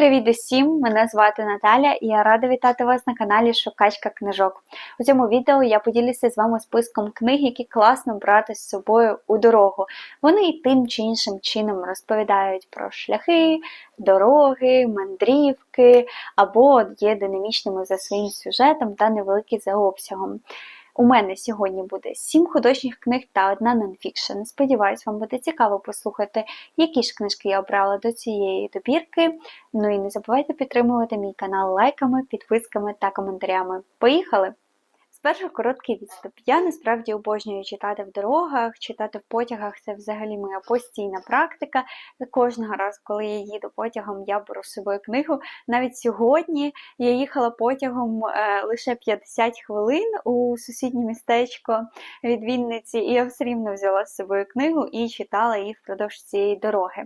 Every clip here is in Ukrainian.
Привіт усім! Мене звати Наталя і я рада вітати вас на каналі Шукачка книжок. У цьому відео я поділюся з вами списком книг, які класно брати з собою у дорогу. Вони і тим чи іншим чином розповідають про шляхи, дороги, мандрівки або є динамічними за своїм сюжетом та невеликі за обсягом. У мене сьогодні буде 7 художніх книг та одна нонфікшн. Сподіваюсь, вам буде цікаво послухати, які ж книжки я обрала до цієї добірки. Ну і не забувайте підтримувати мій канал лайками, підписками та коментарями. Поїхали! Спершу короткий відступ. Я насправді обожнюю читати в дорогах, читати в потягах це взагалі моя постійна практика. Кожного разу, коли я їду потягом, я беру з собою книгу. Навіть сьогодні я їхала потягом е, лише 50 хвилин у сусіднє містечко від Вінниці, і я все рівно взяла з собою книгу і читала її впродовж цієї дороги.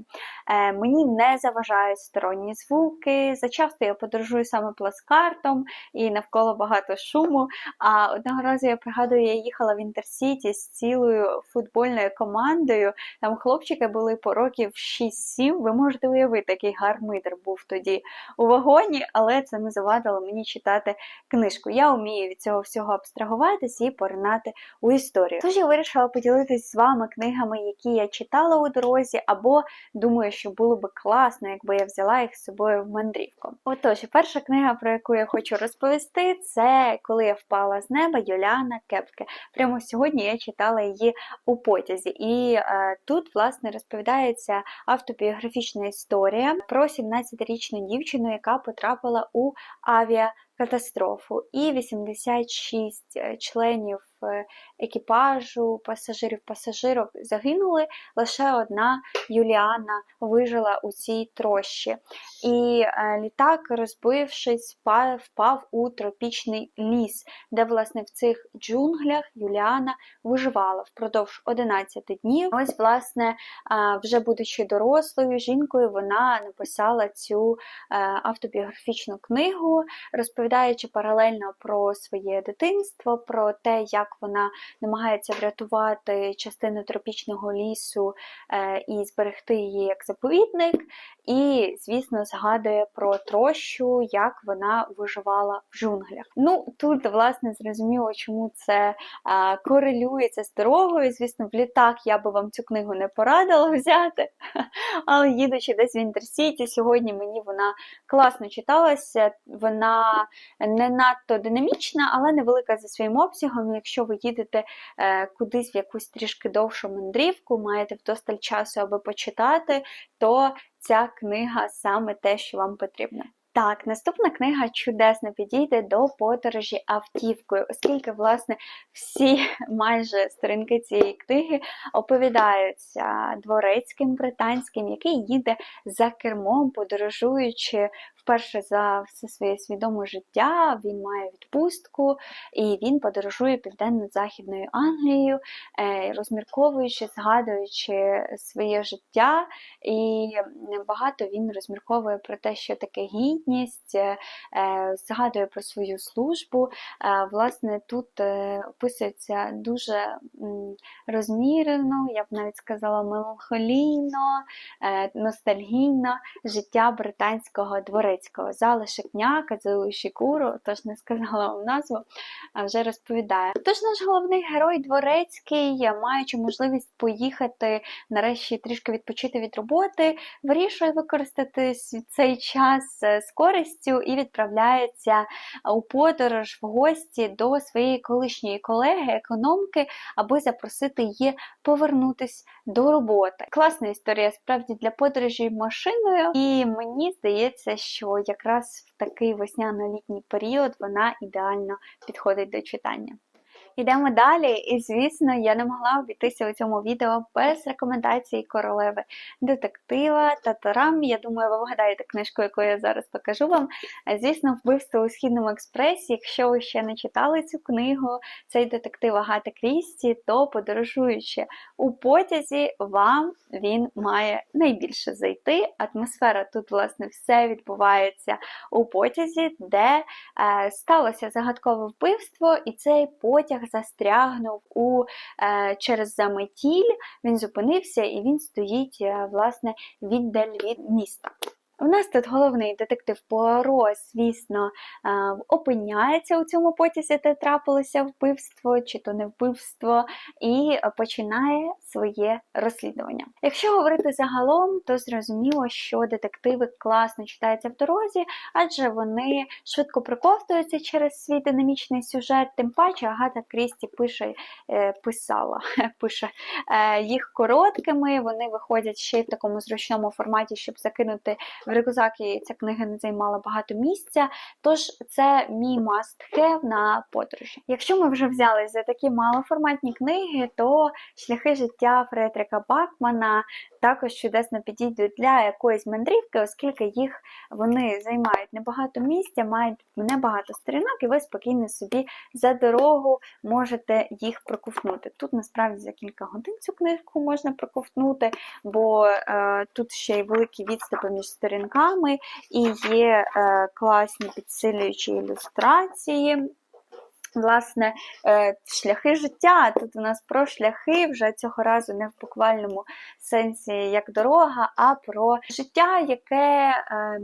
Е, мені не заважають сторонні звуки. Зачасто я подорожую саме плацкартом і навколо багато шуму. А одного разу я пригадую, я їхала в Інтерсіті з цілою футбольною командою. Там хлопчики були по років 6-7. Ви можете уявити, який гармидер був тоді у вагоні, але це не завадило мені читати книжку. Я вмію від цього всього абстрагуватись і поринати у історію. Тож я вирішила поділитись з вами книгами, які я читала у дорозі, або думаю, що було би класно, якби я взяла їх з собою в мандрівку. Отож, перша книга, про яку я хочу розповісти, це коли я впала з неба Юліана Кепке. Прямо сьогодні я читала її у потязі. І е, тут, власне, розповідається автобіографічна історія про 17-річну дівчину, яка потрапила у авіакатастрофу. І 86 е, членів екіпажу, пасажирів, пасажирок загинули. Лише одна Юліана вижила у цій трощі. І е, літак, розбившись, впав у тропічний ліс, де, власне, в цих джунглях Юліана виживала впродовж 11 днів. Ось, власне, вже будучи дорослою жінкою, вона написала цю е, автобіографічну книгу, розповідаючи паралельно про своє дитинство, про те, як вона намагається врятувати частину тропічного лісу е, і зберегти її як заповідник. І, звісно, згадує про трощу, як вона виживала в джунглях. Ну, тут, власне, зрозуміло, чому це а, корелюється з дорогою. Звісно, в літак я би вам цю книгу не порадила взяти. Але їдучи десь в Інтерсіті, сьогодні мені вона класно читалася, вона не надто динамічна, але невелика за своїм обсягом. Якщо ви їдете е, кудись в якусь трішки довшу мандрівку, маєте вдосталь часу, аби почитати, то ця книга саме те, що вам потрібно. Так, наступна книга чудесно підійде до подорожі автівкою, оскільки, власне, всі майже сторінки цієї книги оповідаються дворецьким британським, який їде за кермом, подорожуючи вперше за все своє свідоме життя. Він має відпустку і він подорожує південно-західною Англією, е, розмірковуючи, згадуючи своє життя, і багато він розмірковує про те, що таке гідність, е, згадує про свою службу. Е, власне, тут описується дуже розмірено, я б навіть сказала, меланхолійно, ностальгійно життя британського дворецького. Залишок дня, Кадзилу Шікуру, тож не сказала вам назву, а вже розповідає. Тож наш головний герой дворецький, маючи можливість поїхати нарешті трішки відпочити від роботи, вирішує використати цей час з користю і відправляється у подорож в гості до своєї колишньої колеги, економки, аби запросити її повернутись до роботи. Класна історія справді для подорожі машиною, і мені здається, що якраз в такий весняно-літній період вона ідеально підходить до читання. Йдемо далі, і, звісно, я не могла обійтися у цьому відео без рекомендацій королеви детектива Татарам. Я думаю, ви вгадаєте книжку, яку я зараз покажу вам. Звісно, вбивство у східному експресі. Якщо ви ще не читали цю книгу, цей детектив Агати Крісті, то подорожуючи у потязі, вам він має найбільше зайти. Атмосфера тут, власне, все відбувається у потязі, де е, сталося загадкове вбивство, і цей потяг застрягнув у, е, через заметіль, він зупинився і він стоїть, е, власне, віддаль від міста. У нас тут головний детектив Пуаро, звісно, е, опиняється у цьому потязі, де трапилося вбивство чи то не вбивство, і починає своє розслідування. Якщо говорити загалом, то зрозуміло, що детективи класно читаються в дорозі, адже вони швидко приковтуються через свій динамічний сюжет. Тим паче Агата Крісті пише, е, писала, пише е, їх короткими. Вони виходять ще в такому зручному форматі, щоб закинути в рюкзак, ця книга не займала багато місця. Тож це мій must-have на подорожі. Якщо ми вже взяли за такі малоформатні книги, то шляхи життя Фредрика Бакмана також чудесно підійдуть для якоїсь мандрівки, оскільки їх вони займають небагато місця, мають небагато сторінок, і ви спокійно собі за дорогу можете їх проковтнути. Тут насправді за кілька годин цю книжку можна проковтнути, бо е, тут ще й великі відступи між сторінками, і є е, класні підсилюючі ілюстрації. Власне, е, шляхи життя. Тут у нас про шляхи вже цього разу не в буквальному сенсі як дорога, а про життя, яке е,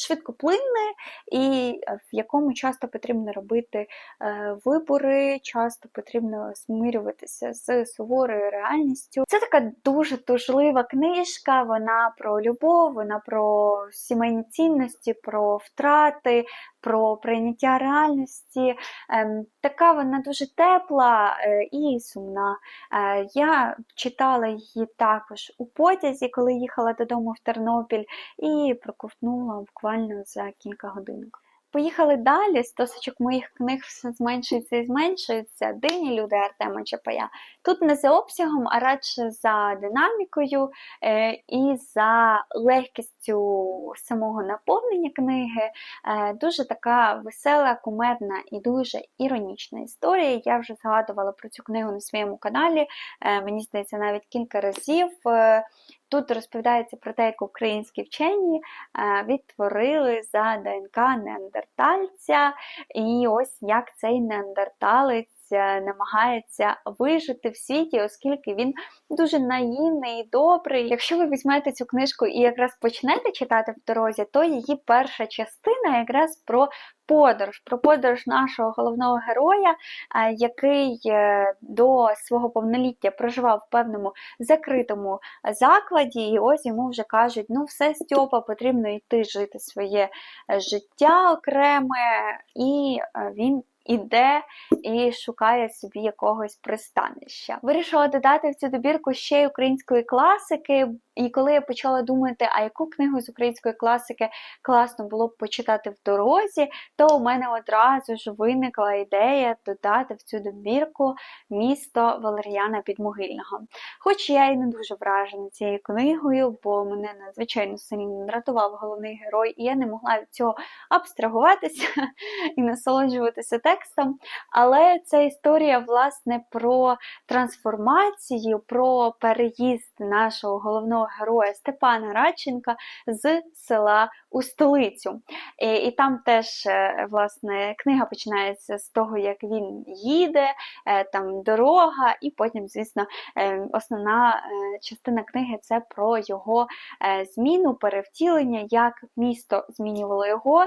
швидкоплинне і в якому часто потрібно робити е, вибори, часто потрібно змирюватися з суворою реальністю. Це така дуже тужлива книжка. Вона про любов, вона про сімейні цінності, про втрати, про прийняття реальності. Ем, така вона дуже тепла е, і сумна. Е, я читала її також у потязі, коли їхала додому в Тернопіль, і проковтнула буквально за кілька годинок. Поїхали далі. Стосочок моїх книг все зменшується і зменшується. Дивні люди Артема Чапая. Тут не за обсягом, а радше за динамікою е, і за легкістю самого наповнення книги. Е, дуже така весела, кумедна і дуже іронічна історія. Я вже згадувала про цю книгу на своєму каналі. Е, мені здається, навіть кілька разів. Тут розповідається про те, як українські вчені е, відтворили за ДНК неандертальця, і ось як цей неандерталець намагається вижити в світі, оскільки він дуже наївний і добрий. Якщо ви візьмете цю книжку і якраз почнете читати в дорозі, то її перша частина якраз про подорож, про подорож нашого головного героя, е, який е, до свого повноліття проживав в певному закритому закладі, і ось йому вже кажуть, ну все, Стьопа, потрібно йти жити своє е, життя окреме, і він іде і шукає собі якогось пристанища. Вирішила додати в цю добірку ще й української класики, і коли я почала думати, а яку книгу з української класики класно було б почитати в дорозі, то у мене одразу ж виникла ідея додати в цю добірку місто Валеріана Підмогильного. Хоч я і не дуже вражена цією книгою, бо мене надзвичайно сильно дратував головний герой, і я не могла від цього абстрагуватися і насолоджуватися текстом. Але це історія, власне, про трансформацію, про переїзд нашого головного героя Степана Радченка з села у столицю. І, там теж, е, власне, книга починається з того, як він їде, е, там дорога, і потім, звісно, е, основна частина книги це про його зміну, перевтілення, як місто змінювало його.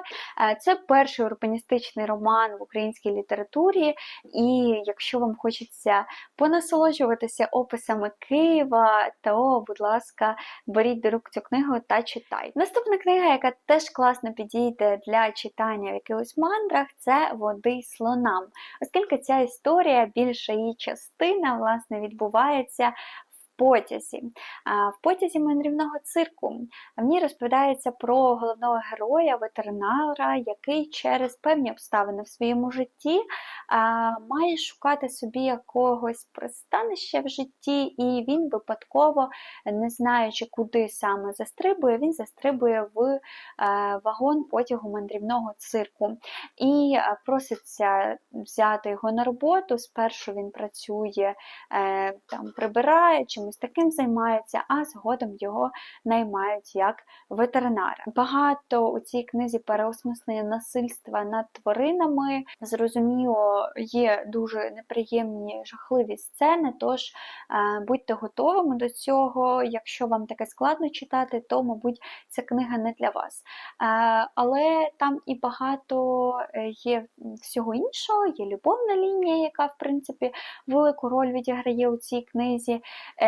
Це перший урбаністичний роман в українській літературі, і якщо вам хочеться понасолоджуватися описами Києва, то, будь ласка, беріть до рук цю книгу та читайте. Наступна книга, яка теж класно підійде для читання в якихось мандрах, це води слонам, оскільки ця історія, більша її частина, власне, відбувається потязі. В потязі мандрівного цирку в ній розповідається про головного героя, ветеринара, який через певні обставини в своєму житті має шукати собі якогось пристанища в житті, і він випадково, не знаючи, куди саме застрибує, він застрибує в вагон потягу мандрівного цирку і проситься взяти його на роботу. Спершу він працює, е, там, прибирає, чимось чимось таким займається, а згодом його наймають як ветеринара. Багато у цій книзі переосмислення насильства над тваринами. Зрозуміло, є дуже неприємні жахливі сцени, тож е, будьте готовими до цього. Якщо вам таке складно читати, то, мабуть, ця книга не для вас. Е, але там і багато е, є всього іншого, є любовна лінія, яка, в принципі, велику роль відіграє у цій книзі.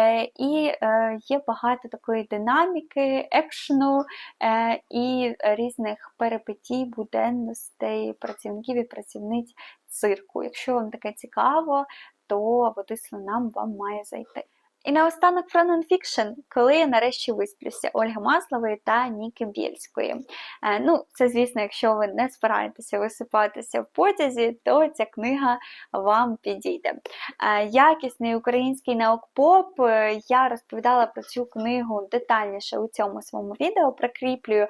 Е, І е, є багато такої динаміки, екшену е, і різних перипетій, буденностей працівників і працівниць цирку. Якщо вам таке цікаво, то води слонам вам має зайти. І наостанок про нонфікшн, коли я нарешті висплюся Ольги Маслової та Ніки Бєльської. Е, ну, це, звісно, якщо ви не збираєтеся висипатися в потязі, то ця книга вам підійде. Е, якісний український наукпоп. е, Я розповідала про цю книгу детальніше у цьому своєму відео. Прикріплюю, е,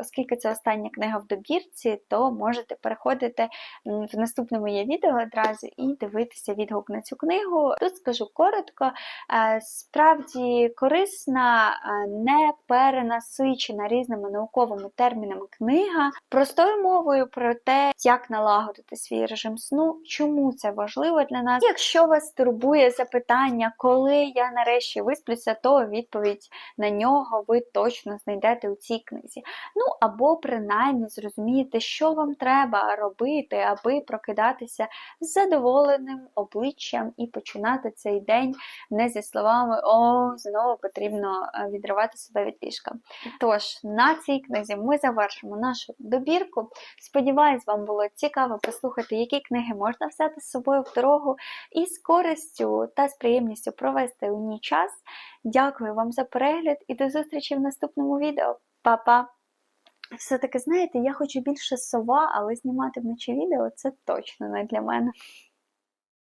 оскільки це остання книга в добірці, то можете переходити в наступне моє відео одразу і дивитися відгук на цю книгу. Тут скажу коротко. Е, Справді корисна, е, не перенасичена різними науковими термінами книга, простою мовою про те, як налагодити свій режим сну, чому це важливо для нас. Якщо вас турбує запитання, коли я нарешті висплюся, то відповідь на нього ви точно знайдете у цій книзі. Ну або принаймні зрозумієте, що вам треба робити, аби прокидатися з задоволеним обличчям і починати цей день не зі словами О, знову потрібно е, відривати себе від ліжка. Тож, на цій книзі ми завершимо нашу добірку. Сподіваюсь, вам було цікаво послухати, які книги можна взяти з собою в дорогу і з користю та з приємністю провести у ній час. Дякую вам за перегляд і до зустрічі в наступному відео. Па-па! Все-таки, знаєте, я хочу більше сова, але знімати вночі відео це точно не для мене.